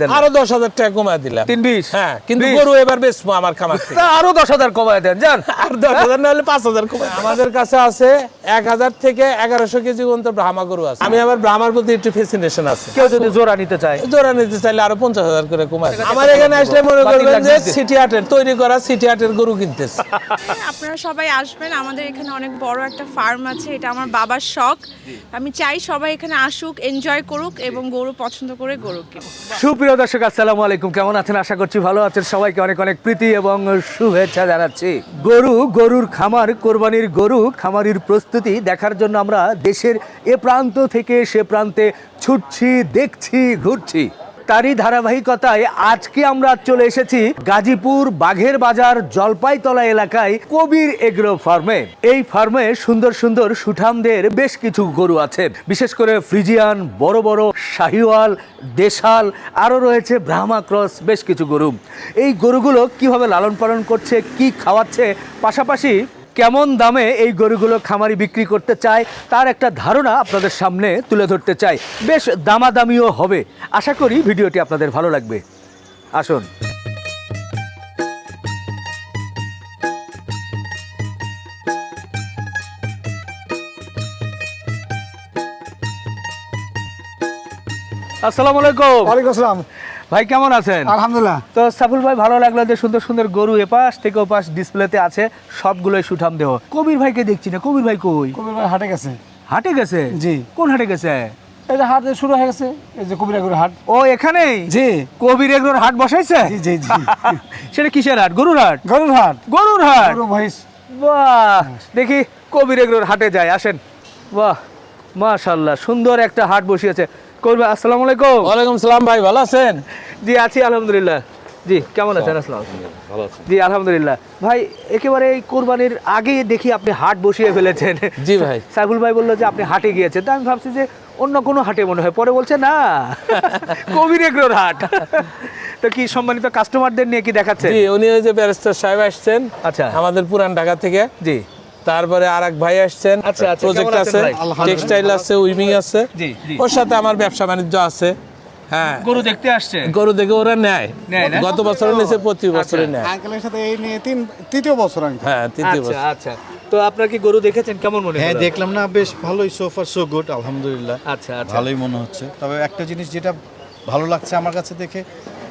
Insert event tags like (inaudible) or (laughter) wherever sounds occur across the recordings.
না। আরও দশ হাজার টাকা কমায় দিলাম তিন বিশ। হ্যাঁ কিন্তু গরু এবার বেচবো আমার খামার আরও দশ হাজার কমায় দেন যান। আর দশ হাজার নাহলে পাঁচ হাজার কমায় আমাদের কাছে আছে এক হাজার থেকে এগারোশো কেজি পর্যন্ত ব্রাহ্মা গরু আছে। আমি আবার ব্রাহ্মার প্রতি একটু ফেসিনেশন আছে। কেউ যদি জোড়া নিতে চায়। জোড়া নিতে চাইলে আরও পঞ্চাশ হাজার করে কমায় আমার এখানে আসলে মনে করবেন যে সিটি হাটের তৈরি করা সিটি হাটের গরু কিনতেছে। আপনারা সবাই আসবেন। আমাদের এখানে অনেক বড় একটা ফার্ম আছে এটা আমার বাবার শখ। আমি চাই সবাই এখানে আসুক এনজয় করুক এবং গরু পছন্দ করে গরু কিনুক। সুপ্রিয় দর্শক, আসসালামু আলাইকুম। কেমন আছেন? আশা করছি ভালো আছেন। সবাইকে অনেক অনেক প্রীতি এবং শুভেচ্ছা জানাচ্ছি। গরু, গরুর খামার, কোরবানির গরু, খামারির প্রস্তুতি দেখার জন্য আমরা দেশের এ প্রান্ত থেকে সে প্রান্তে ছুটছি, দেখছি, ঘুরছি। তারই ধারাবাহিকতায় আজকে আমরা চলে এসেছি গাজীপুর বাঘের বাজার জলপাইতলা এলাকায় কবির এগ্রো ফার্মে। এই ফার্মে সুন্দর সুন্দর সুঠামদের বেশ কিছু গরু আছে। বিশেষ করে ফ্রিজিয়ান, বড় বড়, শাহিওয়াল, দেশাল, আরও রয়েছে ব্রাহ্মা ক্রস, বেশ কিছু গরু। এই গরুগুলো কীভাবে লালন পালন করছে, কি খাওয়াচ্ছে, পাশাপাশি কেমন দামে এই গরুগুলো খামারি বিক্রি করতে চায় তার একটা ধারণা আপনাদের সামনে তুলে ধরতে চাই। বেশ দামাদামিও হবে। আশা করি ভিডিওটি আপনাদের ভালো লাগবে। আসুন। আসসালামু আলাইকুম। ওয়ালাইকুম আসসালাম। ভাই কেমন আছেন? আলহামদুলিল্লাহ। তো সাফুল ভাই ভালো লাগল যে সুন্দর সুন্দর গরু এপাশ থেকে ওপাশ ডিসপ্লেতে আছে সবগুলোই সুঠাম দেহ। কবির ভাইকে দেখছি না কবির ভাই কই? কবির ভাই হাটে গেছে। হাটে গেছে? জি। কোন হাটে গেছে? এই যে হাট শুরু হয়ে গেছে এই যে হাট। ও এখানেই? জি। কবির এগুলোর হাট বসাইছে? জি জি জি। (laughs) সেটা কিসের হাট? গরুর হাট? গরুর হাট। গরুর হাট? গরু মহিষ। বাহ! দেখি কবির এগুলোর হাটে যায় আসেন। বাহ! মাশাল্লাহ সুন্দর একটা হাট বসিয়েছে। ভাই আসসালামু আলাইকুম। ওয়ালাইকুম সালাম ভাই ভালো আছেন? জি আছি আলহামদুলিল্লাহ। জি কেমন আছেন? আসসালাম জি আলহামদুলিল্লাহ। ভাই একেবারে এই কোরবানির আগে দেখি আপনি হাট বসিয়ে ফেলেছেন। জি ভাই। সাইফুল ভাই বলল যে আপনি হাটে গিয়েছেন। তা আমি ভাবছি যে অন্য কোনো হাটে মনে হয়। পরে বলছে না (laughs) কবির এগ্রোর হাট। তো কি সম্মানিত কাস্টমারদের নিয়ে কি দেখাচ্ছে জি উনি ওই যে ব্যারিস্টার সাহেব আসছেন আচ্ছা। আমাদের পুরান ঢাকা থেকে। জি। তারপরে আর এক ভাই আসছেন। আচ্ছা, আচ্ছা, প্রজেক্ট আছে? টেক্সটাইল আছে উইমিং আছে। ওর সাথে আমার ব্যবসা বাণিজ্য আছে। হ্যাঁ। গরু দেখতে আসছে? গরু দেখে ওরা নেয়। গত বছর নিয়েছে প্রতি বছরে নেয়। আঙ্কেলের সাথে এই নিয়ে তিন তৃতীয় বছর আঙ্কেল। হ্যাঁ তৃতীয় আচ্ছা বছর। আচ্ছা। তো আপনার কি গরু দেখেছেন? কেমন মনে হ্যাঁ দেখলাম না বেশ ভালোই সোফার সো গুড আলহামদুলিল্লাহ। আচ্ছা আচ্ছা। ভালোই মনে হচ্ছে। তবে একটা জিনিস যেটা ভালো লাগছে আমার কাছে দেখে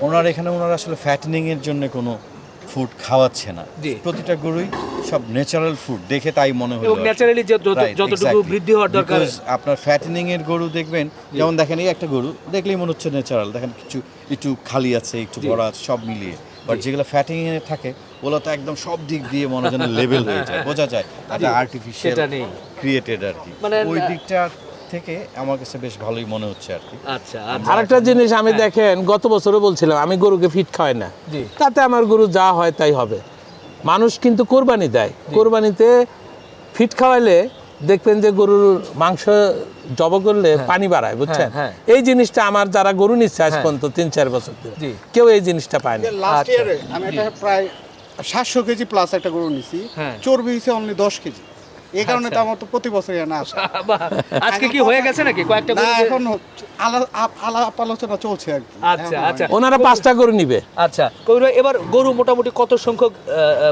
ওনার এখানে ওনারা আসলে ফ্যাটেনিং এর জন্য কোনো ফুড খাওয়াচ্ছে না। প্রতিটা গরুই সব ন্যাচারাল ফুড দেখে তাই মনে হলো। ন্যাচারালি যতটুকু বৃদ্ধি হওয়ার দরকার। আপনার ফ্যাটেনিং এর গরু দেখবেন যেমন দেখেন এই একটা গরু দেখলেই মনে হচ্ছে ন্যাচারাল দেখেন কিছু একটু খালি আছে একটু বড় আছে সব মিলিয়ে। বাট যেগুলো ফ্যাটিং এ থাকে ওগুলো তো একদম সব দিক দিয়ে মনে যেন লেভেল হয়ে যায়। বোঝা যায়। এটা আর্টিফিশিয়াল সেটা নেই। ক্রিয়েটেড আর কি। মানে- ওই দিকটা থেকে আমার কাছে বেশ ভালোই মনে হচ্ছে আর কি। আচ্ছা আচ্ছা আরেকটা জিনিস আমি দেখেন গত বছরও বলছিলাম আমি গরুকে ফিট খাওয়াই না। তাতে আমার গরু যা হয় তাই হবে। মানুষ কিন্তু কোরবানি দেয়। কোরবানিতে ফিট খাওয়াইলে দেখবেন যে গরুর মাংস জব করলে পানি বাড়ায় বুঝছেন? হ্যাঁ। এই জিনিসটা আমার যারা গরু নিচ্ছে আজ পর্যন্ত তিন চার বছর ধরে কেউ এই জিনিসটা পায় না। লাস্ট আচ্ছা। ইয়ারে আমি একটা প্রায় সাতশো কেজি প্লাস একটা গরু নিছি। হ্যাঁ। চর্বি হয়েছে অনলি দশ কেজি। এই কারণে তো আমার তো প্রতি বছর না আসে। আজকে কি হয়ে গেছে নাকি? কয়েকটা না গরু এখন আলাপ আলোচনা চলছে আর কি। আচ্ছা আচ্ছা। ওনারা পাঁচটা গরু নিবে। আচ্ছা। কবির এবার গরু মোটামুটি কত সংখ্যক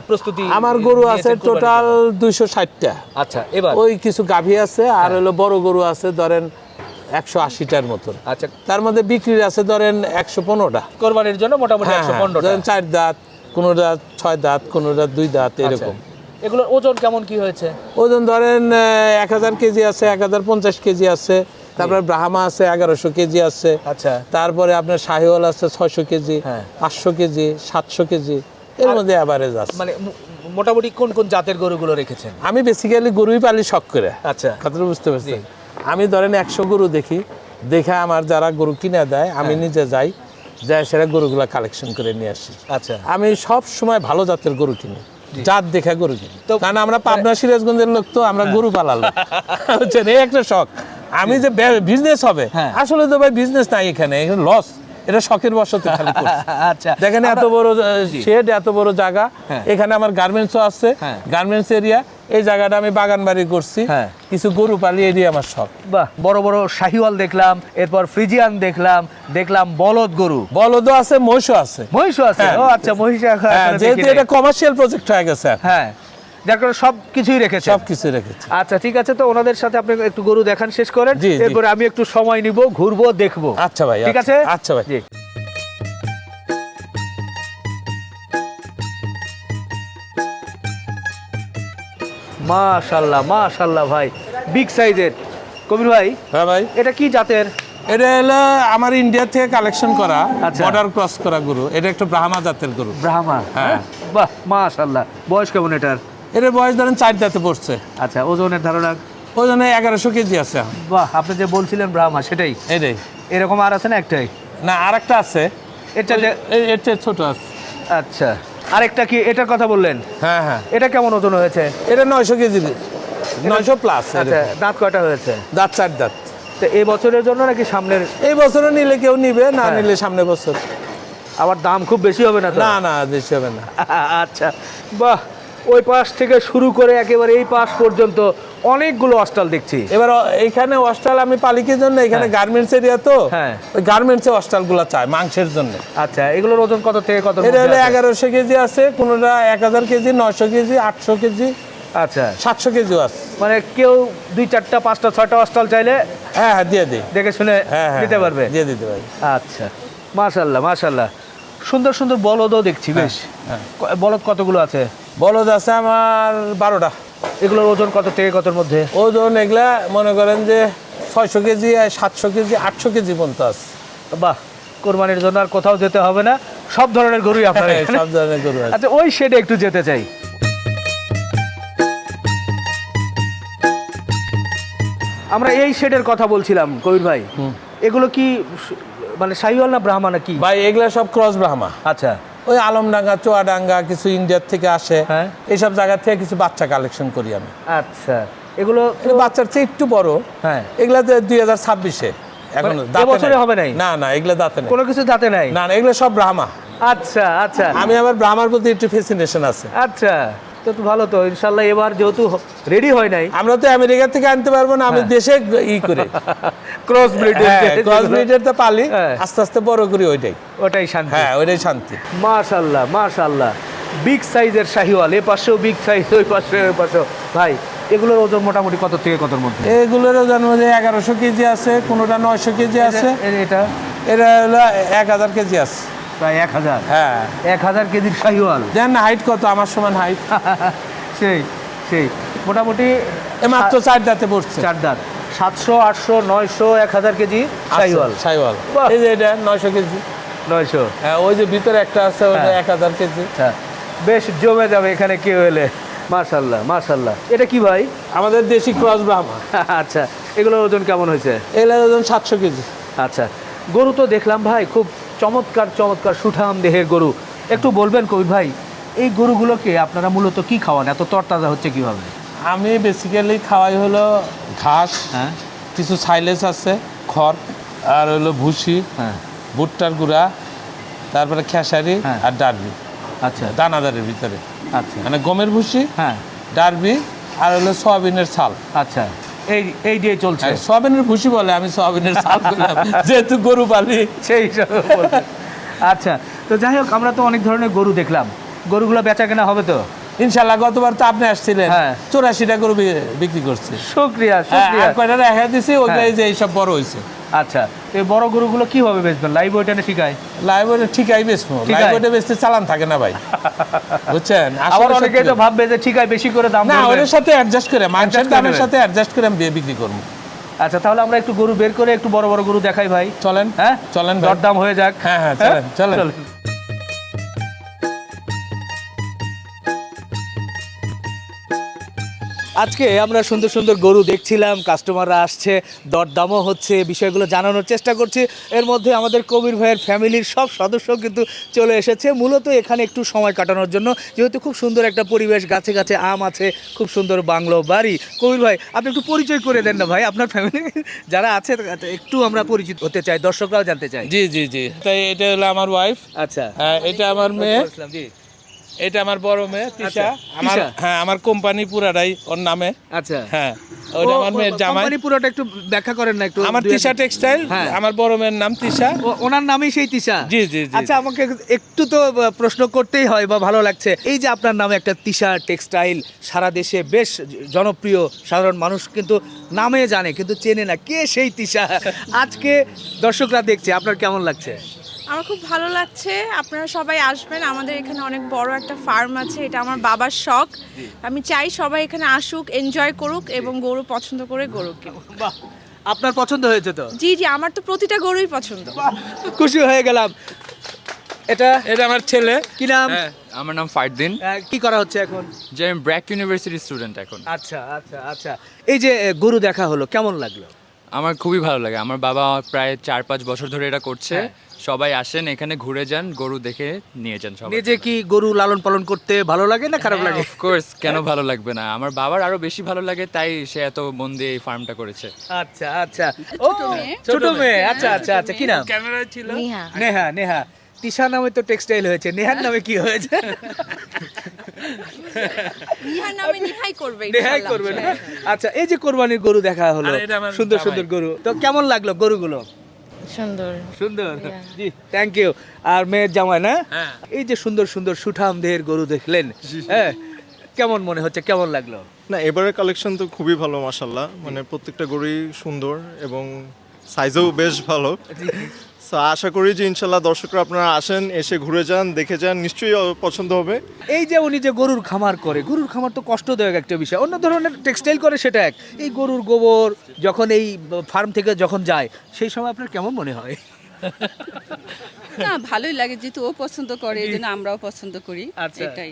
প্রস্তুতি আমার গরু আছে টোটাল দুইশো ষাটটা। আচ্ছা এবার? ওই কিছু গাভী আছে আর হলো বড় গরু আছে ধরেন একশো আশিটার মতন। আচ্ছা। তার মধ্যে বিক্রির আছে ধরেন একশো পনেরোটা। কোরবানির জন্য মোটামুটি হ্যাঁ একশো হ্যাঁ, ধরেন চার দাঁত কোনো দাঁত ছয় দাঁত কোনো দাঁত দুই দাঁত এরকম। এগুলোর ওজন কেমন কি হয়েছে? ওজন ধরেন এক হাজার কেজি আছে এক হাজার পঞ্চাশ কেজি আছে। তারপরে ব্রাহ্মা আছে এগারোশো কেজি আছে। আচ্ছা। তারপরে আপনার শাহিওয়াল আছে ছয়শো কেজি হ্যাঁ। পাঁচশো কেজি সাতশো কেজি। এর মধ্যে অ্যাভারেজ আছে। মানে মোটামুটি কোন কোন জাতের গরুগুলো রেখেছেন? আমি বেসিক্যালি গরুই পালি শখ করে। আচ্ছা। কথাটা বুঝতে পারছি আমি ধরেন একশো গরু দেখি দেখে আমার যারা গরু কিনে দেয় আমি হ্যাঁ। নিজে যাই যাই সেটা গরুগুলা কালেকশন করে নিয়ে আসি। আচ্ছা। আমি সব সময় ভালো জাতের গরু কিনি। জাত দেখা গরু কিনি। কারণ আমরা পাবনা সিরাজগঞ্জের লোক তো আমরা গরু পালালো। বুঝছেন? এই একটা শখ। আমি যে বিজনেস হবে হ্যাঁ। আসলে তো ভাই বিজনেস নাই এখানে এখানে লস এটা শখের বসতে খালি। (laughs) আচ্ছা দেখেন এত বড় শেড এত বড় জায়গা হ্যাঁ। এখানে আমার গার্মেন্টসও আছে হ্যাঁ। গার্মেন্টস এরিয়া এই জায়গাটা আমি বাগান বাড়ি করছি হ্যাঁ। কিছু গরু পালি এরিয়া আমার শখ বাহ বড় বড় শাহিওয়াল দেখলাম এরপর ফ্রিজিয়ান দেখলাম দেখলাম বলদ গরু বলদও আছে মহিষও আছে মহিষও আছে হ্যাঁ। ও আচ্ছা মহিষ হ্যাঁ যেহেতু। এটা কমার্শিয়াল প্রজেক্ট হয়ে গেছে হ্যাঁ যার কারণে সব কিছুই রেখেছে সব কিছু রেখেছি। আচ্ছা ঠিক আছে তো ওনাদের সাথে আপনি একটু গরু দেখান শেষ করেন। এরপরে আমি একটু সময় নিব ঘুরবো দেখব। আচ্ছা ভাই ঠিক আছে? আচ্ছা ভাই। মাশাল্লাহ মাশাল্লাহ ভাই বিগ সাইজের। কবির ভাই হ্যাঁ ভাই। এটা কি জাতের? এটা হলো আমার ইন্ডিয়া থেকে কালেকশন করা আচ্ছা। বর্ডার ক্রস করা গরু। এটা একটা ব্রাহ্মা জাতের গরু। ব্রাহ্মা হ্যাঁ। বাহ মাশাল্লাহ। বয়স কেমন এটার? এটার বয়স ধরেন চার দাঁতে পড়ছে। আচ্ছা ওজনের ধারণা? ওজনে এগারোশো কেজি আছে। বাহ আপনি যে বলছিলেন ব্রাহ্মা সেটাই। এটাই। এরকম আর আছে না একটাই? না আর একটা আছে। এটা এর ছোট আছে। আচ্ছা আরেকটা কি এটার কথা বললেন? হ্যাঁ হ্যাঁ। এটা কেমন ওজন হয়েছে? এটা নয়শো কেজি। নয়শো প্লাস আচ্ছা দাঁত কয়টা হয়েছে? দাঁত চার দাঁত। তো এই বছরের জন্য নাকি সামনের এই বছরও নিলে কেউ নিবে না হ্যাঁ। নিলে সামনে বছর। আবার দাম খুব বেশি হবে না না না বেশি হবে না। আচ্ছা বাহ। ওই পাশ থেকে শুরু করে একেবারে এই পাশ পর্যন্ত অনেকগুলো অস্টাল দেখছি। এবার এইখানে অস্টাল আমি পালিকের জন্য এখানে গার্মেন্টস এরিয়া তো? হ্যাঁ। ওই গার্মেন্টসে অস্টালগুলা চায় মাংসের জন্য। আচ্ছা এগুলোর ওজন কত থেকে কত এটা হলো এগারোশো কেজি আছে কোনোটা এক হাজার কেজি নয়শো কেজি আটশো কেজি আচ্ছা। সাতশো কেজিও আছে। মানে কেউ দুই চারটা পাঁচটা ছয়টা অস্টাল চাইলে হ্যাঁ হ্যাঁ দিয়ে দিই। দেখে শুনে হ্যাঁ হ্যাঁ দিতে পারবে? দিয়ে দিতে পারি। আচ্ছা মাশাল্লাহ মাশাল্লাহ সুন্দর সুন্দর বলদও দেখছি বেশ। হ্যাঁ। বলদ কতগুলো আছে? বলদ আছে আমার বারোটা। এগুলোর ওজন কত থেকে কতর মধ্যে? ওজন এগুলা মনে করেন যে ছয়শো কেজি সাতশো কেজি আটশো কেজি পর্যন্ত আছে। বাহ কোরবানির জন্য আর কোথাও যেতে হবে না। সব ধরনের গরুই আপনার হ্যাঁ, সব ধরনের গরু আচ্ছা ওই শেডে একটু যেতে চাই। আমরা এই শেডের কথা বলছিলাম কবির ভাই। এগুলো কি মানে সাইওয়াল না ব্রাহ্মা নাকি? ভাই এগুলা সব ক্রস ব্রাহ্মা। আচ্ছা। ওই আলমডাঙ্গা চুয়াডাঙ্গা কিছু ইন্ডিয়ার থেকে আসে। হ্যাঁ। এইসব জায়গা থেকে কিছু বাচ্চা কালেকশন করি আমি। আচ্ছা। এগুলো বাচ্চার চেয়ে একটু বড়। হ্যাঁ। এগুলাতে দুই হাজার ছাব্বিশে। এখন বছরে দাঁতে হবে নাই? না না এগুলো দাঁতে নেই। কোনো কিছু দাঁতে নাই? না না এগুলো সব ব্রাহ্মা আচ্ছা আচ্ছা। আমি আমার ব্রাহ্মার প্রতি একটু ফেসিনেশন আছে। আচ্ছা। তো ভালো তো ইনশাল্লাহ এবার যেহেতু রেডি হয় নাই। আমরা তো আমেরিকা থেকে আনতে পারব না হ্যাঁ। আমি দেশে ই করে। ক্রস ক্রস ব্রিডের তো পালি হ্যাঁ। আস্তে আস্তে বড় করি ওইটাই। ওটাই শান্তি। হ্যাঁ ওইটাই শান্তি। মাশাল্লাহ মাশাল্লাহ। বিগ সাইজের শাহিওয়াল এ পাশেও বিগ সাইজ ওই পাশে ওই পাশেও। ভাই এগুলোর ওজন মোটামুটি কত থেকে কতর মধ্যে? এগুলোর জন্ম যে এগারোশো কেজি আছে কোনোটা নয়শো কেজি আছে। এটা। এটা হলো এক হাজার কেজি আছে। প্রায় এক হাজার। হ্যাঁ। এক হাজার কেজির শাহিওয়াল। দেন হাইট কত? আমার সমান হাইট (laughs) সেই সেই। মোটামুটি মাত্র চার দাঁতে পড়ছে চার দাঁত। সাতশো আটশো নয়শো এক হাজার কেজি শাহিওয়াল। সাইওয়াল বাহ। এই যে এটা নয়শো কেজি। নয়শো। হ্যাঁ ওই যে ভিতরে একটা আছে ওটা হ্যাঁ। এক হাজার কেজি। আচ্ছা বেশ জমে যাবে এখানে কেউ এলে। মাশাল্লাহ মাশাল্লাহ। এটা কি ভাই? আমাদের দেশি ক্রস ব্রাহ্মা (laughs) আচ্ছা এগুলোর ওজন কেমন হয়েছে? এগুলোর ওজন সাতশো কেজি। আচ্ছা গরু তো দেখলাম ভাই খুব চমৎকার চমৎকার সুঠাম দেহের গরু। একটু বলবেন কবির ভাই এই গরুগুলোকে আপনারা মূলত কি খাওয়ান? এত তরতাজা হচ্ছে কীভাবে? আমি বেসিক্যালি খাওয়াই হলো ঘাস হ্যাঁ। কিছু সাইলেজ আছে খড় আর হলো ভুসি হ্যাঁ। ভুট্টার গুঁড়া তারপরে খেসারি হ্যাঁ। আর ডারবি। আচ্ছা। দানাদারের ভিতরে। আচ্ছা। মানে গমের ভুসি হ্যাঁ। ডারবি আর হলো সয়াবিনের ছাল। আচ্ছা। এই এই দিয়ে চলছে। সোয়াবিনের ভুসি বলে আমি সোয়াবিনের সাল করলাম (laughs) যেহেতু গরু পালি। সেই হিসাবে আচ্ছা তো যাই হোক আমরা তো অনেক ধরনের গরু দেখলাম। গরুগুলো বেচা কেনা হবে তো? ইনশাল্লাহ গতবার তো আপনি আসছিলেন। হ্যাঁ। চৌরাশিটা গরু বিক্রি করছে। শুক্রিয়া হ্যাঁ, শুক্রিয়া। কয়টা দেখা দিছি? হ্যাঁ। এই যে এইসব বড় হয়েছে আচ্ছা তো এই বড় গরুগুলো কীভাবে বেচবেন? লাইভ ওইটা না ঠিকাই লাইভ ওইটা ঠিকাই বেচবো। লাইভ ওইটা বেচতে চালান থাকে না ভাই। বুঝছেন? (laughs) আবার অনেকে তো ভাববে যে ঠিকায় বেশি করে দাম না ওদের সাথে অ্যাডজাস্ট করে। মাংসের দামের সাথে অ্যাডজাস্ট করে আমি বিক্রি করব। আচ্ছা তাহলে আমরা একটু গরু বের করে একটু বড় বড় গরু দেখাই ভাই। চলেন। হ্যাঁ? চলেন দর দরদাম হয়ে যাক। হ্যাঁ, হ্যাঁ, চলেন, চলেন। আজকে আমরা সুন্দর সুন্দর গরু দেখছিলাম কাস্টমাররা আসছে দরদামও হচ্ছে বিষয়গুলো জানানোর চেষ্টা করছি। এর মধ্যে আমাদের কবির ভাইয়ের ফ্যামিলির সব সদস্য কিন্তু চলে এসেছে। মূলত এখানে একটু সময় কাটানোর জন্য যেহেতু খুব সুন্দর একটা পরিবেশ গাছে গাছে আম আছে খুব সুন্দর বাংলো বাড়ি। কবির ভাই আপনি একটু পরিচয় করে দেন না ভাই আপনার ফ্যামিলি (laughs) যারা আছে একটু আমরা পরিচিত হতে চাই দর্শকরাও জানতে চাই। জি জি জি। তাই এটা হলো আমার ওয়াইফ আচ্ছা। হ্যাঁ এটা আমার মেয়ে। জি। এটা আমার বড় মেয়ে তিশা। আচ্ছা, আমার হ্যাঁ আমার কোম্পানি পুরাটাই ওর নামে। আচ্ছা। হ্যাঁ ওটা আমার মেয়ের জামাই। কোম্পানি পুরোটা একটু ব্যাখ্যা করেন না একটু আমার তিশা টেক্সটাইল হ্যাঁ। আমার বড় মেয়ের নাম তিশা। ওনার নামই সেই তিশা? জি, জি, জি। আচ্ছা আমাকে একটু তো প্রশ্ন করতেই হয় বা ভালো লাগছে। এই যে আপনার নামে একটা তিশা টেক্সটাইল সারা দেশে বেশ জনপ্রিয় সাধারণ মানুষ কিন্তু নামে জানে কিন্তু চেনে না কে সেই তিশা। আজকে দর্শকরা দেখছে আপনার কেমন লাগছে? আমার খুব ভালো লাগছে। আপনারা সবাই আসবেন। আমাদের এখানে অনেক বড় একটা ফার্ম আছে। এটা আমার বাবার শখ। আমি চাই সবাই এখানে আসুক এনজয় করুক এবং গরু পছন্দ করে গরু কিনুক। বাহ! আপনার পছন্দ হয়েছে তো? জি জি আমার তো প্রতিটা গরুই পছন্দ। খুশি হয়ে গেলাম। এটা? এটা আমার ছেলে। কি নাম? হ্যাঁ। আমার নাম ফারদিন। আহ, কি করা হচ্ছে এখন? যে আমি ব্র্যাক ইউনিভার্সিটির স্টুডেন্ট এখন। আচ্ছা আচ্ছা আচ্ছা। এই যে গরু দেখা হলো কেমন লাগল? আমার খুবই ভালো লাগে। আমার বাবা প্রায় চার পাঁচ বছর ধরে এটা করছে। হ্যাঁ। সবাই আসেন এখানে ঘুরে যান গরু দেখে নিয়ে যান সবাই। নিজে কি গরু লালন পালন করতে ভালো লাগে না খারাপ লাগে? অফকোর্স কেন ভালো লাগবে না? আমার বাবার আরও বেশি ভালো লাগে তাই সে এত মন দিয়ে এই ফার্মটা করেছে। আচ্ছা আচ্ছা। ও ছোট মেয়ে। আচ্ছা আচ্ছা আচ্ছা। কি নাম? ক্যামেরা ছিল। নেহা। নেহা তিশা নামে তো টেক্সটাইল হয়েছে। নেহার নামে কি হয়েছে? নিহার নামে নিহাই করবে নেহাই। করবে না? আচ্ছা এই যে কোরবানির গরু দেখা হলো সুন্দর সুন্দর গরু। তো কেমন লাগল গরুগুলো? সুন্দর। সুন্দর। জি থ্যাংক ইউ আর মেয়ের জামাই না? হ্যাঁ। এই যে সুন্দর সুন্দর সুঠাম দেহের গরু দেখলেন হ্যাঁ? কেমন মনে হচ্ছে? কেমন লাগল? না এবারের কালেকশন তো খুবই ভালো মাসাল্লাহ মানে প্রত্যেকটা গরুই সুন্দর এবং সাইজও বেশ ভালো। So, আশা করি যে ইনশাল্লাহ দর্শকরা আপনারা আসেন এসে ঘুরে যান দেখে যান নিশ্চয়ই পছন্দ হবে। এই যে উনি যে গরুর খামার করে গরুর খামার তো কষ্টদায়ক একটা বিষয়। অন্য ধরনের টেক্সটাইল করে সেটা এক। এই গরুর গোবর যখন এই ফার্ম থেকে যখন যায় সেই সময় আপনার কেমন মনে হয়? না ভালোই লাগে যেহেতু ও পছন্দ করে এই জন্য আমরাও পছন্দ করি আচ্ছা। এটাই।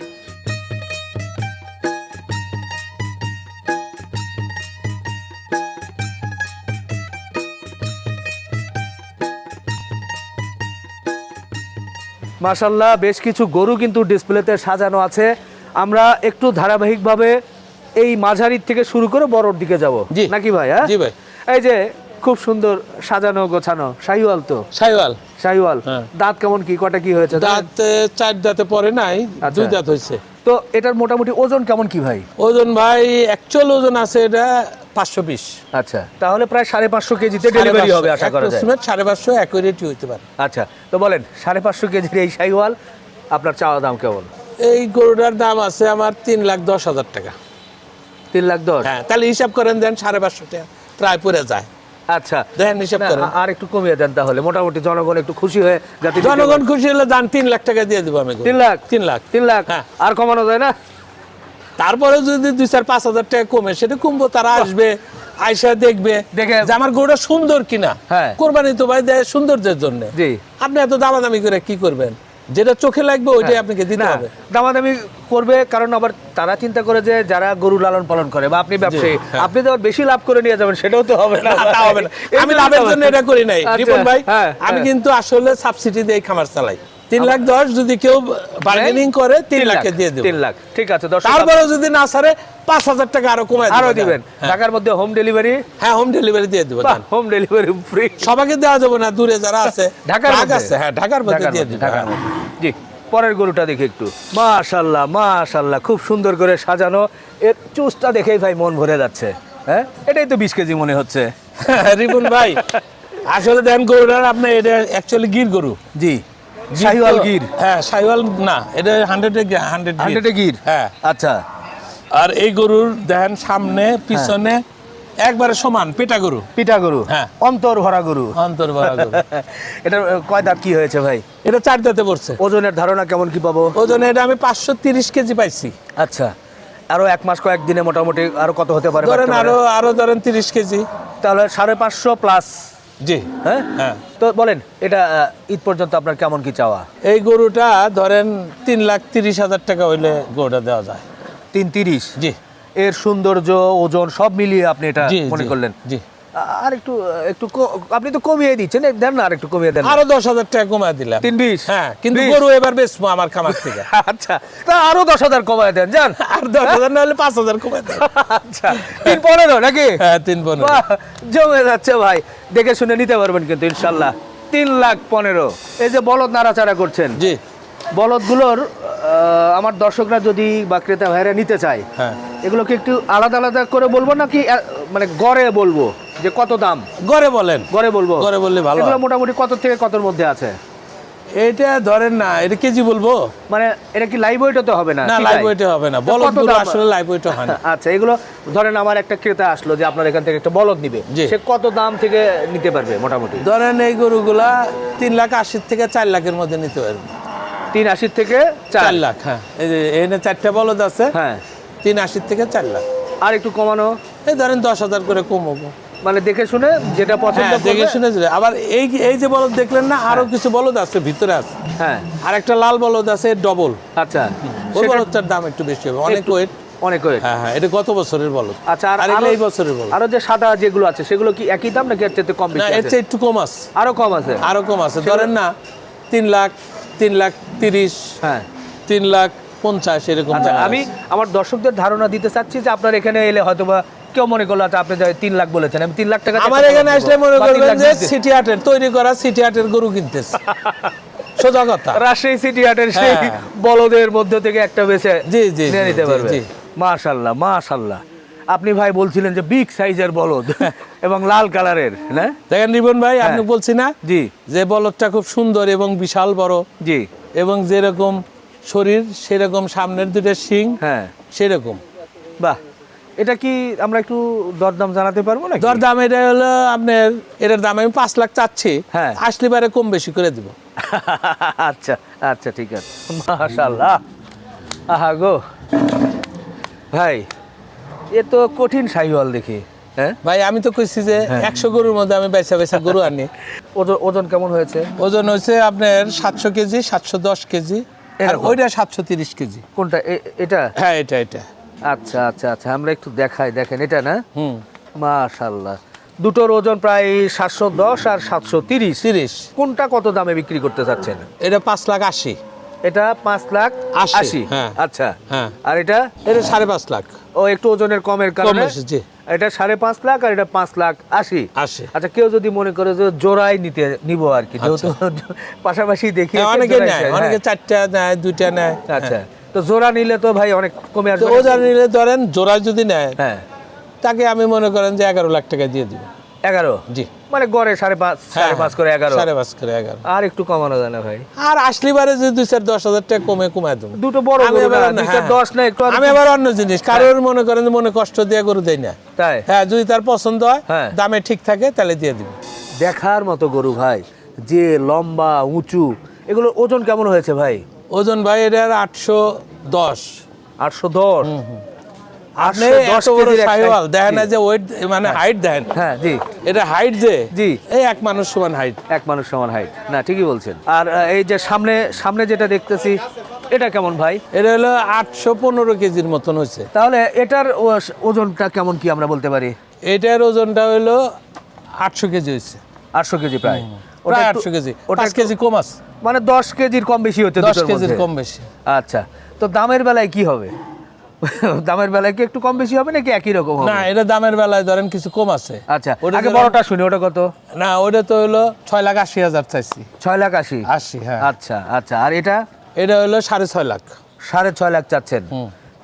মাশাল্লাহ বেশ কিছু গরু কিন্তু ডিসপ্লেতে সাজানো আছে। আমরা একটু ধারাবাহিকভাবে এই মাঝারির থেকে শুরু করে বড়র দিকে যাব। নাকি ভাই হ্যাঁ? জি ভাই। এই যে খুব সুন্দর সাজানো গোছানো শাহিওয়াল তো? সাইওয়াল শাহিওয়াল। হ্যাঁ। দাঁত কেমন কি? কটা কি হয়েছে? দাঁত চার দাঁতে পরে নাই আচ্ছা। দুই দাঁত হয়েছে। তো এটার মোটামুটি ওজন কেমন কি ভাই? ওজন ভাই অ্যাকচুয়াল ওজন আছে এটা পাঁচশো বিশ। আচ্ছা। তাহলে প্রায় সাড়ে পাঁচশো কেজিতে ডেলিভারি হবে আশা করা যায়। সাড়ে পাঁচশো অ্যাকুরেটই হইতে পারে। আচ্ছা তো বলেন সাড়ে পাঁচশো কেজির এই আপনার চাওয়া দাম কেমন? এই গরুটার দাম আছে আমার তিন লাখ দশ হাজার টাকা। তিন লাখ দশ? হ্যাঁ তাহলে হিসাব করেন দেন সাড়ে পাঁচশো টাকা প্রায় পড়ে যায়। আচ্ছা। দেখেন হিসাব করেন। আর একটু কমিয়ে দেন তাহলে মোটামুটি জনগণ একটু খুশি হয়ে যাতে জনগণ খুশি হলে দান তিন লাখ টাকা দিয়ে দেবো আমি তিন লাখ? তিন লাখ। তিন লাখ? হ্যাঁ। আর কমানো যায় না? তারপরে যদি দুই চার পাঁচ হাজার টাকা কমে সেটা কমবো তারা আসবে আয়সা দেখবে দেখে- যে আমার গরুটা সুন্দর কিনা হ্যাঁ। কোরবানি তো ভাই দেয় সৌন্দর্যের জন্য আপনি এত দামাদামি করে কি করবেন যেটা চোখে লাগবে ওইটাই আপনাকে দিতে হ্যাঁ। হবে দামাদামি করবে কারণ আবার তারা চিন্তা করে যে যারা গরু লালন পালন করে বা আপনি ব্যবসায়ী হ্যাঁ। আপনি তো আবার বেশি লাভ করে নিয়ে যাবেন সেটাও তো হবে না তা হবে না। আমি লাভের জন্য এটা করি নাই আচ্ছা, রিপন ভাই হ্যাঁ, আমি হ্যাঁ। কিন্তু আসলে সাবসিডি দিয়ে খামার চালাই তিন লাখ দশ যদি কেউ বার্গেনিং করে তিন লাখে দিয়ে দেবো। তিন লাখ। ঠিক আছে তারপরে যদি না সারে পাঁচ হাজার টাকা আরও কমায় আরও দিবেন। হ্যাঁ। ঢাকার মধ্যে হোম ডেলিভারি হ্যাঁ হোম ডেলিভারি দিয়ে দেবো হোম ডেলিভারি ফ্রি সবাইকে দেওয়া যাবে না দূরে যারা আছে। ঢাকার আছে হ্যাঁ ঢাকার মধ্যে দিয়ে দিবে। ঢাকার। মধ্যে। জি পরের গরুটা দেখি একটু। মাশাল্লাহ মাশাল্লাহ খুব সুন্দর করে সাজানো। এর চুসটা দেখেই ভাই মন ভরে যাচ্ছে হ্যাঁ? এটাই তো বিশ কেজি মনে হচ্ছে। (laughs) রিপুন ভাই আসলে দেন গরুটার আপনার এটা অ্যাকচুয়ালি গির গরু। জি। শাহিওয়াল গির? হ্যাঁ শাহিওয়াল না এটা হান্ড্রেড হান্ড্রেড হান্ড্রেডে গির? হ্যাঁ। আচ্ছা। আর এই গরুর দেখেন সামনে পিছনে একবারে সমান পেটা গরু। পিঠা গরু? হ্যাঁ। অন্তর ভরা গরু? অন্তর ভরা গরু। (laughs) এটা কয় দাঁত কি হয়েছে ভাই? এটা চার দাঁতে পড়ছে। ওজনের ধারণা কেমন কি পাবো? ওজনে এটা আমি পাঁচশো তিরিশ কেজি পাইছি। আচ্ছা। আরও এক মাস কয়েক দিনে মোটামুটি আরও কত হতে পারে ধরেন আরও আরও ধরেন তিরিশ কেজি। তাহলে সাড়ে পাঁচশো প্লাস জি। হ্যাঁ? হ্যাঁ। তো বলেন এটা ঈদ পর্যন্ত আপনার কেমন কি চাওয়া? এই গরুটা ধরেন তিন লাখ তিরিশ হাজার টাকা হইলে গরুটা দেওয়া যায়। তিন তিরিশ? জি। এর সৌন্দর্য ওজন সব মিলিয়ে আপনি এটা মনে করলেন? জি। আর একটু একটু আপনি তো কমিয়ে দিচ্ছেন দেন না আর একটু কমিয়ে দেন আরও দশ হাজার টাকা কমায় দিলাম। তিন বিশ? হ্যাঁ কিন্তু গরু এবার বেচবো আমার খামার থেকে। (laughs) আচ্ছা তা আরও দশ হাজার কমায় দেন যান। (laughs) আর দশ হাজার না হলে পাঁচ হাজার কমায় দেয় আচ্ছা তিন পনেরো নাকি? হ্যাঁ তিন পনেরো। জমে যাচ্ছে ভাই। দেখে শুনে নিতে পারবেন কিন্তু ইনশাল্লাহ। তিন লাখ পনেরো। এই যে বলদ নাড়াচাড়া করছেন। জি। বলদগুলোর আমার দর্শকরা যদি বা ক্রেতা ভাইরা নিতে চায় হ্যাঁ। এগুলোকে একটু আলাদা আলাদা করে বলব নাকি মানে গড়ে বলব? যে কত দাম? গড়ে বলেন। গড়ে বলব। গড়ে বললে ভালো এগুলো মোটামুটি কত থেকে কতর মধ্যে আছে? এটা ধরেন না এটা কেজি বলব? মানে এটা কি লাইভ ওয়েটও তো হবে না? না লাইভ ওয়েটে হবে না। বলদ আসলে লাইভ ওয়েটে হয় না। আচ্ছা এগুলো ধরেন আমার একটা ক্রেতা আসলো যে আপনার এখান থেকে একটা বলদ নিবে। সে কত দাম থেকে নিতে পারবে মোটামুটি? ধরেন এই গরুগুলা তিন লাখ আশির থেকে চার লাখের মধ্যে নিতে পারবে। তিন আশির থেকে চার? চার লাখ হ্যাঁ। এই যে এখানে চারটা বলদ আছে হ্যাঁ। তিন আশির থেকে চার লাখ। আর একটু কমানো? এই ধরেন দশ হাজার করে কমবো। মানে দেখে শুনে যেটা পছন্দ হ্যাঁ দেখে শুনে আবার এই এই যে বলদ দেখলেন না আরও কিছু বলদ আছে ভিতরে আছে। হ্যাঁ। আর একটা লাল বলদ আছে ডবল। আচ্ছা। ওই বলদটার দাম একটু বেশি হবে। অনেক ওয়েট অনেক ওয়েট হ্যাঁ হ্যাঁ এটা গত বছরের বলদ? আচ্ছা আর এই বছরের বলদ। আরও যে সাদা যেগুলো আছে সেগুলো কি একই দাম নাকি এর চাইতে কম বেশি এর আছে? চেয়ে একটু কম আছে। আরও কম আছে? আরও কম আছে। ধরেন না তিন লাখ তিন লাখ তিরিশ হ্যাঁ। তিন লাখ পঞ্চাশ এরকম আচ্ছা আমি আমার দর্শকদের ধারণা দিতে চাচ্ছি যে আপনার এখানে এলে হয়তোবা কেউ মনে করল আপনি যে তিন লাখ বলেছেন আমি তিন লাখ টাকা আমার এখানে আসলে মনে করবেন যে সিটি হাটের তৈরি করা সিটি হাটের গরু কিনতেছে। (laughs) সোজা কথা। রাজশাহী সিটি হাটের সেই হ্যাঁ। বলদের মধ্য থেকে একটা বেছে জি, জি, নিয়ে নিতে পারবে। মাশাল্লাহ মাশাল্লাহ। আপনি ভাই বলছিলেন যে বিগ সাইজের বলদ (laughs) এবং লাল কালারের না? দেখেন রিবন ভাই আপনি হ্যাঁ। বলছি না জি। যে বলদটা খুব সুন্দর এবং বিশাল বড়। জি। এবং যেরকম শরীর সেরকম সামনের দুটো শিং হ্যাঁ। সেরকম। বাহ। এটা কি আমরা একটু দরদাম জানাতে পারব না দর দাম এটা হলো আপনার এটার দাম আমি পাঁচ লাখ চাচ্ছি হ্যাঁ। আসলে বারে কম বেশি করে দিব। (laughs) আচ্ছা আচ্ছা ঠিক আছে। মাশাল্লাহ আহা গো। ভাই এ তো কঠিন সাইওয়াল দেখি হ্যাঁ? ভাই আমি তো কইছি যে একশো গরুর মধ্যে আমি বেচা বেচা গরু আনি। (laughs) ওজন ওজন কেমন হয়েছে? ওজন হচ্ছে আপনার সাতশো কেজি সাতশো দশ কেজি আর ওইটা সাতশো তিরিশ কেজি। কোনটা? এটা? হ্যাঁ এটা এটা। আচ্ছা আচ্ছা আচ্ছা আমরা একটু দেখাই দেখেন এটা না? হুম। মাশাল্লাহ দুটোর ওজন প্রায় সাতশো দশ আর সাতশো তিরিশ। তিরিশ। কোনটা কত দামে বিক্রি করতে চাচ্ছেন? এটা পাঁচ লাখ আশি। এটা পাঁচ লাখ আশি, হ্যাঁ। আচ্ছা। হ্যাঁ। আর এটা? এটা সাড়ে পাঁচ লাখ। ও একটু ওজনের কমের কারণে? এটা সাড়ে পাঁচ লাখ আর এটা পাঁচ লাখ আশি? আশি। আচ্ছা কেউ যদি মনে করে যে জোড়াই নিতে নিব আর কি যেহেতু (laughs) পাশাপাশি দেখি হ্যাঁ, অনেকে নেয় অনেকে চারটা নেয় দুইটা নেয় আচ্ছা। তো জোড়া নিলে তো ভাই অনেক কমে আসবে জানি নিলে ধরেন জোড়া যদি নেয় হ্যাঁ। তাকে আমি মনে করেন যে এগারো লাখ টাকা দিয়ে দিব। এগারো? জি। মানে গড়ে সাড়ে পাঁচ সাড়ে পাঁচ করে এগারো। সাড়ে পাঁচ করে এগারো। আর একটু কমানো যায় না ভাই। আর আসলি বারে যে দুই চার দশ হাজার টাকা কমে কমায় দেবো। দুটো বড় আমি আবার হ্যাঁ। দশ না একটু আমি আবার অন্য জিনিস কারোর মনে করেন যে মনে কষ্ট দিয়ে গরু দেয় না। তাই? হ্যাঁ যদি তার পছন্দ হয় হ্যাঁ। দামে ঠিক থাকে তাহলে দিয়ে দিব। দেখার মতো গরু ভাই যে লম্বা উঁচু এগুলোর ওজন কেমন হয়েছে ভাই? ওজন ভাই এটার আটশো দশ। আটশো দশ? আপনি দশ এত বড় সাইওয়াল দেখেন যে ওয়েট মানে হাইট দেখেন। হ্যাঁ জি। এটা হাইট যে জি। এই এক মানুষ সমান হাইট এক মানুষ সমান হাইট না ঠিকই বলছেন। আর এই যে সামনে সামনে যেটা দেখতেছি এটা কেমন ভাই? এটা হলো আটশো পনেরো কেজির মতন হয়েছে। তাহলে এটার ওজনটা কেমন কি আমরা বলতে পারি? এটার ওজনটা হলো আটশো কেজি হয়েছে। আটশো কেজি প্রায়। প্রায় আটশো কেজি পাঁচ কেজি কম আছে। মানে দশ কেজির কম বেশি হচ্ছে দশ কেজির কম বেশি। আচ্ছা তো দামের বেলায় কি হবে? দামের বেলায় কি একটু কম বেশি হবে নাকি একই রকম হবে? না এটা দামের বেলায় ধরেন কিছু কম আছে। আচ্ছা আগে বড়টা শুনি ওটা কত? না ওটা তো হলো ছয় লাখ আশি হাজার চাইছি। ছয় লাখ আশি? আশি হ্যাঁ। আচ্ছা আচ্ছা আর এটা? এটা হলো সাড়ে ছয় লাখ। সাড়ে ছয় লাখ চাচ্ছেন।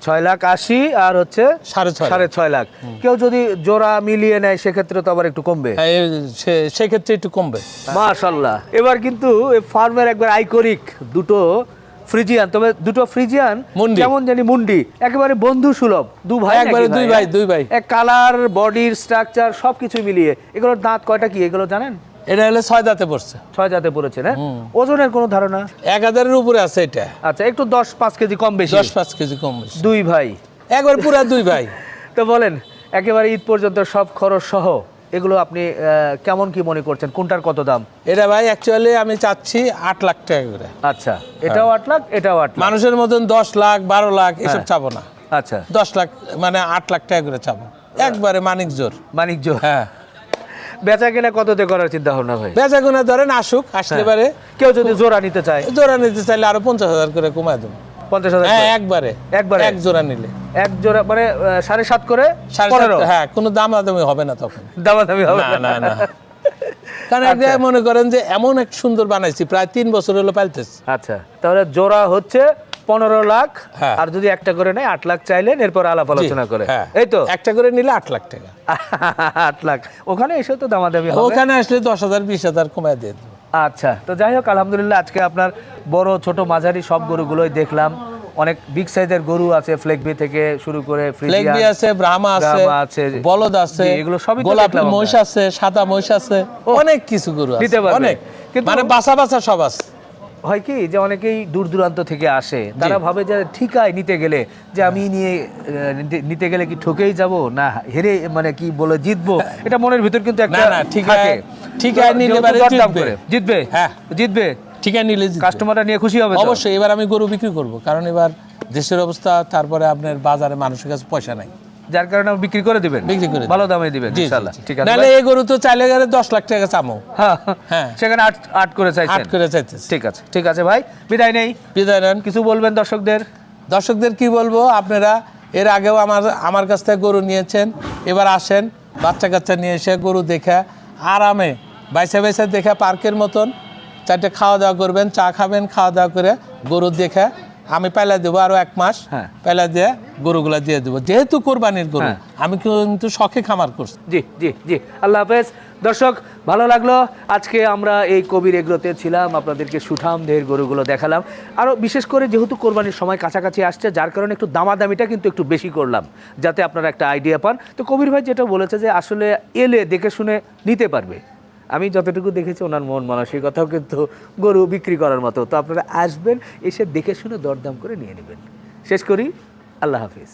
ছয় লাখ আশি আর হচ্ছে সাড়ে ছয় লাখ। কেউ যদি জোড়া মিলিয়ে নেয় সেক্ষেত্রে তো আবার একটু কমবে। হ্যাঁ, সেক্ষেত্রে একটু কমবে। মাশাল্লাহ এবার কিন্তু ফার্মের একবার আইকনিক দুটো ফ্রিজিয়ান। তবে দুটো ফ্রিজিয়ান মুন্ডি। কেমন জানি মুন্ডি। একেবারে বন্ধু সুলভ। দু ভাই একবারে দুই ভাই, দুই ভাই। কালার বডির স্ট্রাকচার সবকিছু মিলিয়ে। এগুলোর দাঁত কয়টা কি? এগুলো জানেন? এটা হলো ছয় দাঁতে পড়ছে। ছয় জাতে পড়েছে না? ওজনের কোনো ধারণা? এক হাজারের উপরে আছে এটা। আচ্ছা একটু দশ পাঁচ কেজি কম বেশি। দশ পাঁচ কেজি কম বেশি। দুই ভাই। একবার পুরা দুই ভাই। (laughs) তো বলেন একেবারে ঈদ পর্যন্ত সব খরচ সহ এগুলো আপনি কেমন কি মনে করছেন? কোনটার কত দাম? এটা ভাই অ্যাকচুয়ালি আমি চাচ্ছি আট লাখ টাকা করে। আচ্ছা এটাও আট লাখ এটাও আট মানুষের মতন দশ লাখ বারো লাখ এসব হ্যাঁ। চাবো না। আচ্ছা। দশ লাখ মানে আট লাখ টাকা করে চাবো। একবারে মানিক জোর বাণিজ্য হ্যাঁ। বেচা কেনা কততে করার চিন্তা ভাবনা ভাই? বেচা গুনা ধরেন আসুক আসলে হ্যাঁ। পারে। কেউ যদি জোড়া নিতে চায়? জোড়া নিতে চাইলে আরও পঞ্চাশ হাজার করে কমায় দেবো। পঞ্চাশ হাজার হ্যাঁ একবারে। একবারে? এক জোড়া নিলে। এক জোড়া মানে সাড়ে সাত করে? পনেরো? হ্যাঁ কোনো দামাদামি হবে না তখন। দামাদামি হবে না না? না কারণ এটা মনে করেন যে এমন এক সুন্দর বানাইছি প্রায় তিন বছর হলো পালতেছি। আচ্ছা তাহলে জোড়া হচ্ছে পনেরো লাখ হ্যাঁ। আর যদি একটা করে নেয় আট লাখ চাইলেন এরপর আলাপ আলোচনা করে। হ্যাঁ। এই তো? একটা করে নিলে আট লাখ টাকা। (laughs) আট লাখ। ওখানে এসে তো দামাদামি ওখানে আসলে দশ হাজার বিশ হাজার কমায় দিয়ে আচ্ছা তো যাই হোক আলহামদুলিল্লাহ আজকে আপনার বড় ছোট মাঝারি সব গরুগুলোই দেখলাম। অনেক বিগ সাইজের গরু আছে ফ্লেগবি থেকে শুরু করে ফ্রিজিয়ান। লেগবি আছে ব্রাহ্মা আছে আছে। বলদ আছে এগুলো সবই গোলাপি মহিষ আছে সাদা মহিষ আছে অনেক কিছু গরু আছে। অনেক। কিন্তু- মানে বাসা বাসা সব আছে। হয় কি যে অনেকেই দূর দূরান্ত থেকে আসে তারা ভাবে যে ঠিকায় নিতে গেলে যে আমি নিয়ে নিতে- গেলে কি ঠকেই যাব? না হেরে মানে কি বলে জিতবো? এটা মনের ভিতর কিন্তু একটা থাকে। ঠিকায় নিলে জিতবে। জিতবে? হ্যাঁ। জিতবে? ঠিক আছে নিলে। কাস্টমাররা নিয়ে খুশি হবে অবশ্যই এবার আমি গরু বিক্রি করব কারণ এবার দেশের অবস্থা তারপরে আপনার বাজারে মানুষের কাছে পয়সা নাই। যার কারণে বিক্রি করে দিবেন। বিক্রি করে ভালো দামে দিবেন ইনশাআল্লাহ ঠিক আছে নাহলে এই গরু তো চাইলে গেলে দশ লাখ টাকা চামো। হ্যাঁ হ্যাঁ। সেখানে আট আট করে চাইছেন। আট করে চাইতেছে। ঠিক আছে ঠিক আছে ভাই। বিদায় নেই। বিদায় নেন। কিছু বলবেন দর্শকদের? দর্শকদের কি বলব আপনারা এর আগেও আমার আমার কাছ থেকে গরু নিয়েছেন এবার আসেন বাচ্চা কাচ্চা নিয়ে এসে গরু দেখে আরামে বাইসা বাইসা দেখে পার্কের মতন চারটে খাওয়া দাওয়া করবেন চা খাবেন খাওয়া দাওয়া করে গরু দেখে আমি পেলা দেবো আরও এক মাস হ্যাঁ। পেলা দিয়ে গরুগুলা দিয়ে দেবো। যেহেতু কোরবানির গরু হ্যাঁ। আমি কিন্তু শখে খামার করছি। জি জি জি। আল্লাহ হাফেজ। দর্শক ভালো লাগল। আজকে আমরা এই কবির এগ্রোতে ছিলাম আপনাদেরকে সুঠাম দেহের গরুগুলো দেখালাম। আরও বিশেষ করে যেহেতু কোরবানির সময় কাছাকাছি আসছে যার কারণে একটু দামাদামিটা কিন্তু একটু বেশি করলাম যাতে আপনারা একটা আইডিয়া পান। তো কবির ভাই যেটা বলেছে যে আসলে এলে দেখে শুনে নিতে পারবে। আমি যতটুকু দেখেছি ওনার মন মানসিকতাও কিন্তু গরু বিক্রি করার মতো। তো আপনারা আসবেন, এসে দেখে শুনে দরদাম করে নিয়ে নেবেন। শেষ করি, আল্লাহ হাফিজ।